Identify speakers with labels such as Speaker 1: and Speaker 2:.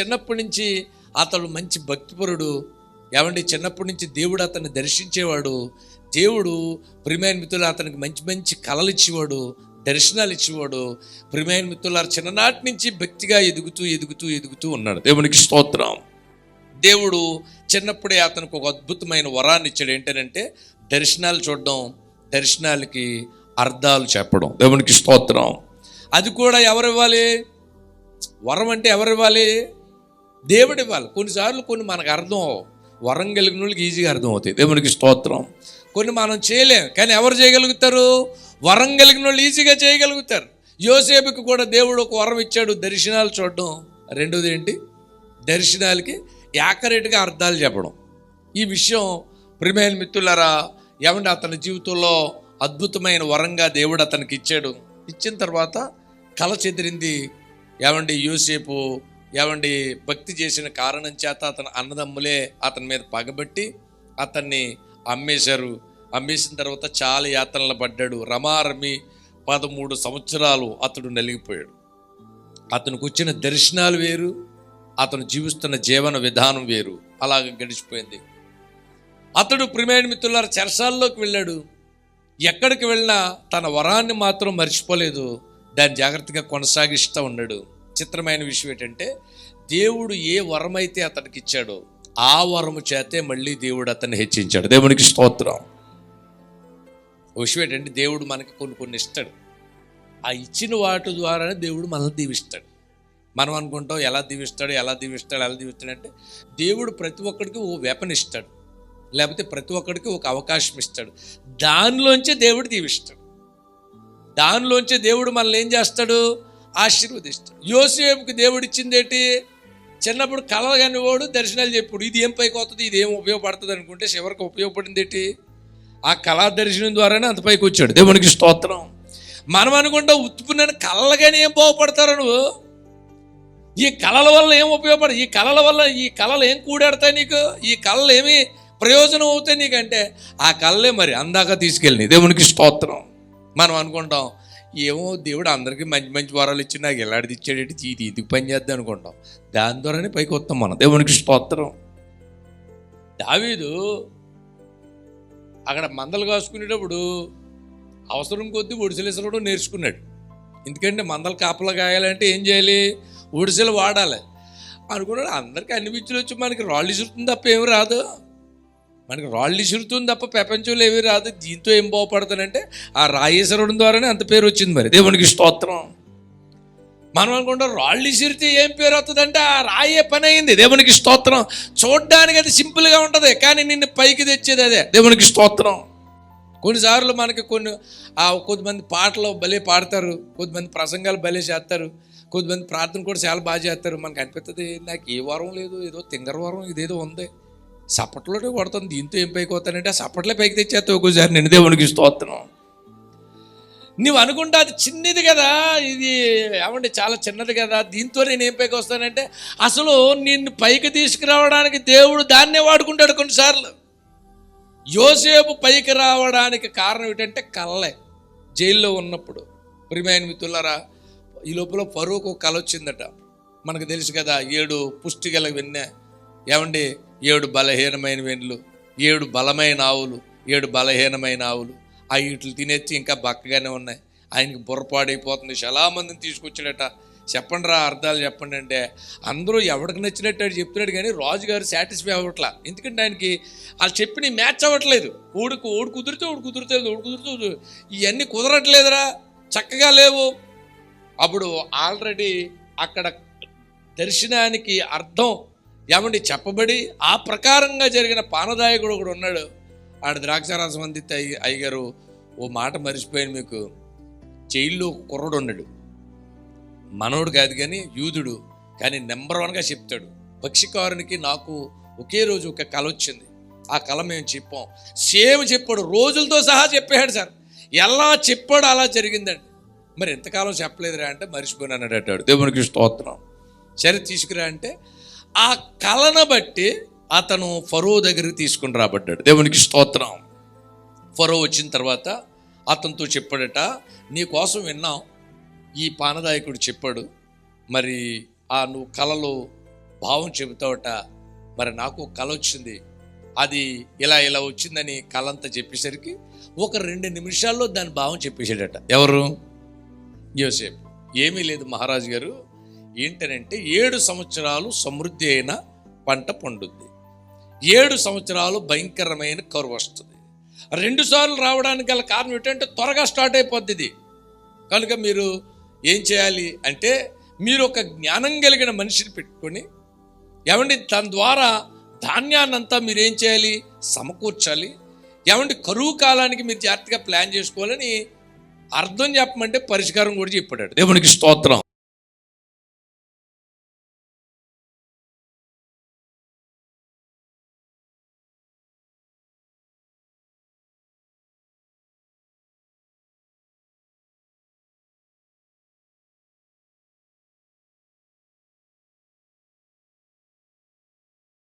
Speaker 1: చిన్నప్పటి నుంచి అతడు మంచి భక్తిపరుడు. ఏమండి? చిన్నప్పటి నుంచి దేవుడు అతన్ని దర్శించేవాడు. దేవుడు ప్రిమైన మిత్రులు అతనికి మంచి మంచి కళలు ఇచ్చేవాడు దర్శనాలు ఇచ్చేవాడు. ప్రిమైన మిత్రుల చిన్ననాటి నుంచి భక్తిగా ఎదుగుతూ ఎదుగుతూ ఎదుగుతూ ఉన్నాడు. దేవునికి స్తోత్రం. దేవుడు చిన్నప్పుడే అతనికి ఒక అద్భుతమైన వరాన్ని ఇచ్చాడు. ఏంటంటే దర్శనాలు చూడడం దర్శనాలకి అర్థాలు చెప్పడం. దేవునికి స్తోత్రం. అది కూడా ఎవరు ఇవ్వాలి వరం అంటే ఎవరు ఇవ్వాలి దేవుడు ఇవ్వాలి. కొన్నిసార్లు కొన్ని మనకు అర్థం వరం కలిగిన వాళ్ళకి ఈజీగా అర్థం అవుతాయి. దేవునికి స్తోత్రం. కొన్ని మనం చేయలేం. కానీ ఎవరు చేయగలుగుతారు? వరం కలిగిన వాళ్ళు ఈజీగా చేయగలుగుతారు. యోసేపుకి కూడా దేవుడు ఒక వరం ఇచ్చాడు. దర్శనాలు చూడడం. రెండోది ఏంటి? దర్శనాలకి యాకరేట్గా అర్థాలు చెప్పడం. ఈ విషయం ప్రిమేల్ మిత్రులరా ఏమంటే అతని జీవితంలో అద్భుతమైన వరంగా దేవుడు అతనికి ఇచ్చాడు. ఇచ్చిన తర్వాత కళ చెదిరింది. ఏమండి యూసేపు ఏమండి భక్తి చేసిన కారణం చేత అతని అన్నదమ్ములే అతని మీద పగబట్టి అతన్ని అమ్మేశారు. అమ్మేసిన తర్వాత చాలా యాతనలు పడ్డాడు. రమారమి పదమూడు సంవత్సరాలు అతడు నలిగిపోయాడు. అతనికి వచ్చిన దర్శనాలు వేరు అతను జీవిస్తున్న జీవన విధానం వేరు. అలాగ గడిచిపోయింది. అతడు ప్రిమేణ మిత్రులారా చెరసాల్లోకి వెళ్ళాడు. ఎక్కడికి వెళ్ళినా తన వరాన్ని మాత్రం మర్చిపోలేదు. దాన్ని జాగ్రత్తగా కొనసాగిస్తూ ఉన్నాడు. చిత్రమైన విషయం ఏంటంటే దేవుడు ఏ వరం అయితే అతనికి ఇచ్చాడో ఆ వరము చేతే మళ్ళీ దేవుడు అతన్ని హెచ్చించాడు. దేవునికి స్తోత్రం. విషయం ఏంటంటే దేవుడు మనకి కొన్ని కొన్ని ఇస్తాడు. ఆ ఇచ్చిన వాటి ద్వారానే దేవుడు మనల్ని దీవిస్తాడు. మనం అనుకుంటాం ఎలా దీవిస్తాడు ఎలా దీవిస్తాడు ఎలా దీవిస్తాడు అంటే దేవుడు ప్రతి ఒక్కడికి ఓ వెపన్ ఇస్తాడు. లేకపోతే ప్రతి ఒక్కడికి ఒక అవకాశం ఇస్తాడు. దానిలోంచే దేవుడు దీవిస్తాడు. దానిలోంచే దేవుడు మనల్ని ఏం చేస్తాడు? ఆశీర్వదిస్తాడు యోసేపుకి దేవుడు ఏంటి చిన్నప్పుడు కళలు కానివాడు దర్శనాలు చెప్పుడు. ఇది ఏం పైకి వస్తుంది? ఇది ఏం ఉపయోగపడుతుంది అనుకుంటే చివరికి ఉపయోగపడింది ఏంటి ఆ కళా దర్శనం ద్వారానే అంత పైకి వచ్చాడు. దేవునికి స్తోత్రం. మనం అనుకుంటా ఉత్తుకున్న కళ్ళగానే ఏం బాగుపడతారు నువ్వు? ఈ కళల వల్ల ఏం ఉపయోగపడ ఈ కళల వల్ల ఈ కళలు ఏం కూడాడతాయి నీకు? ఈ కళలు ఏమి ప్రయోజనం అవుతాయి నీకంటే? ఆ కళ్ళే మరి అందాక తీసుకెళ్ళి దేవునికి స్తోత్రం. మనం అనుకుంటాం ఏమో దేవుడు అందరికీ మంచి మంచి వరాలు ఇచ్చి నాకు ఎలాంటిది ఇచ్చాడేంటి ఇది ఇది పని చేద్దాం అనుకుంటాం. దాని ద్వారానే పైకి వస్తాం మనం. దేవునికి స్తోత్రం. దావీదు అక్కడ మందలు కాసుకునేటప్పుడు అవసరం కొద్దీ ఒడిసెలేసడం నేర్చుకున్నాడు. ఎందుకంటే మందలు కాపలా కాయాలంటే ఏం చేయాలి? ఒడిసెలు వాడాలి. అనుకున్నాడు అందరికీ అన్ని బిచ్చులు వచ్చి మనకి రాళ్ళు ఇసురుతుంది తప్ప ఏం రాదు. మనకి రాళ్ళు ఇసురుతుంది తప్ప ప్రపంచంలో ఏమీ రాదు. దీంతో ఏం బాగుపడుతుందంటే ఆ రాయేశ్వరుడు ద్వారానే అంత పేరు వచ్చింది మరి. దేవునికి స్తోత్రం. మనం అనుకుంటాం రాళ్ళు ఇసిరితే ఏం పేరు వస్తుందంటే ఆ రాయే పని అయింది. దేవునికి స్తోత్రం. చూడడానికి అది సింపుల్గా ఉంటుంది కానీ నిన్ను పైకి తెచ్చేది అదే. దేవునికి స్తోత్రం. కొన్నిసార్లు మనకి కొన్ని ఆ కొద్దిమంది పాటలు భలే పాడతారు కొద్దిమంది ప్రసంగాలు భలే చేస్తారు కొద్దిమంది ప్రార్థన కూడా చాలా బాగా చేస్తారు. మనకు అనిపిస్తుంది నాకు ఏ వరం లేదు ఏదో తింగర వరం ఇదేదో ఉంది. సప్పట్లోనే కొడుతుంది దీంతో ఏం పైకి వస్తానంటే ఆ సప్పట్లే పైకి తెచ్చేస్తావు ఒక్కోసారి నేను దేవునికి స్తోత్రం. నువ్వు అనుకుంటా అది చిన్నది కదా ఇది ఏమంటే చాలా చిన్నది కదా దీంతో నేను ఏం పైకి వస్తానంటే అసలు నిన్ను పైకి తీసుకురావడానికి దేవుడు దాన్నే వాడుకుంటాడు కొన్నిసార్లు. యోసేపు పైకి రావడానికి కారణం ఏంటంటే కళ్ళే. జైల్లో ఉన్నప్పుడు ప్రియమైన మిత్రులరా ఈ లోపల పరువుకు ఒక కళ వచ్చిందట. మనకు తెలుసు కదా ఏడు పుష్టి గల ఏమండి? ఏడు బలహీనమైన వెన్నులు ఏడు బలమైన ఆవులు ఏడు బలహీనమైన ఆవులు. ఆ వీటిని తినేచ్చి ఇంకా బక్కగానే ఉన్నాయి. ఆయనకి బుర్రపాడైపోతుంది చాలా మందిని తీసుకొచ్చాడట. చెప్పండి రా అర్థాలు చెప్పండి అంటే. అందరూ ఎవరికి నచ్చినట్టు ఆడు చెప్తున్నాడు కానీ రాజుగారు సాటిస్ఫై అవ్వట్లా. ఎందుకంటే ఆయనకి వాళ్ళు చెప్పిన మ్యాచ్ అవ్వట్లేదు. ఓడుకు ఓడి కుదిరితే ఓడి కుదిరితే ఓడి కుదిరితే ఇవన్నీ కుదరట్లేదురా. చక్కగా లేవు. అప్పుడు ఆల్రెడీ అక్కడ దర్శనానికి అర్థం ఏమండి చెప్పబడి ఆ ప్రకారంగా జరిగిన పానదాయకుడు ఒకడు ఉన్నాడు. ఆడ ద్రాక్షారసం అందితే అయ్య అయ్యగారు ఓ మాట మర్చిపోయాను మీకు. జైల్లో కుర్రడు ఉన్నాడు. మనోడు కాదు కానీ యూదుడు కానీ నెంబర్ వన్గా చెప్తాడు. పక్షికారునికి నాకు ఒకే రోజు ఒక కళ వచ్చింది. ఆ కళ మేము చెప్పాం. సేమ్ చెప్పాడు రోజులతో సహా చెప్పాడు సార్. ఎలా చెప్పాడు అలా జరిగిందండి. మరి ఎంతకాలం చెప్పలేదురా అంటే మర్చిపోయినాను అంటాడు దేవునికి స్తోత్రం. సరే తీసుకురా అంటే ఆ కళను బట్టి అతను ఫరో దగ్గరికి తీసుకుని రాబడ్డాడు. దేవునికి స్తోత్రం. ఫరో వచ్చిన తర్వాత అతనితో చెప్పాడట నీ కోసం విన్నాం. ఈ పానదాయకుడు చెప్పాడు. మరి ఆ నువ్వు కళలో భావం చెబుతావట. మరి నాకు కళ వచ్చింది. అది ఇలా ఇలా వచ్చిందని కళ అంతా చెప్పేసరికి ఒక రెండు నిమిషాల్లో దాని భావం చెప్పేసాడట ఎవరు? యోసేపు. ఏమీ లేదు మహారాజు గారు. ఏంటనంటే ఏడు సంవత్సరాలు సమృద్ధి అయిన పంట పండుద్ది. ఏడు సంవత్సరాలు భయంకరమైన కరువు వస్తుంది. రెండు సార్లు రావడానికి గల కారణం ఏంటంటే త్వరగా స్టార్ట్ అయిపోద్ది ఇది. కనుక మీరు ఏం చేయాలి అంటే మీరు ఒక జ్ఞానం కలిగిన మనిషిని పెట్టుకొని ఏమండి దాని ద్వారా ధాన్యాన్నంతా మీరు ఏం చేయాలి? సమకూర్చాలి. ఏమంటే కరువు కాలానికి మీరు జాగ్రత్తగా ప్లాన్ చేసుకోవాలని అర్థం చెప్పమంటే పరిష్కారం కూడా చెప్పాడు. దేవునికి స్తోత్రం.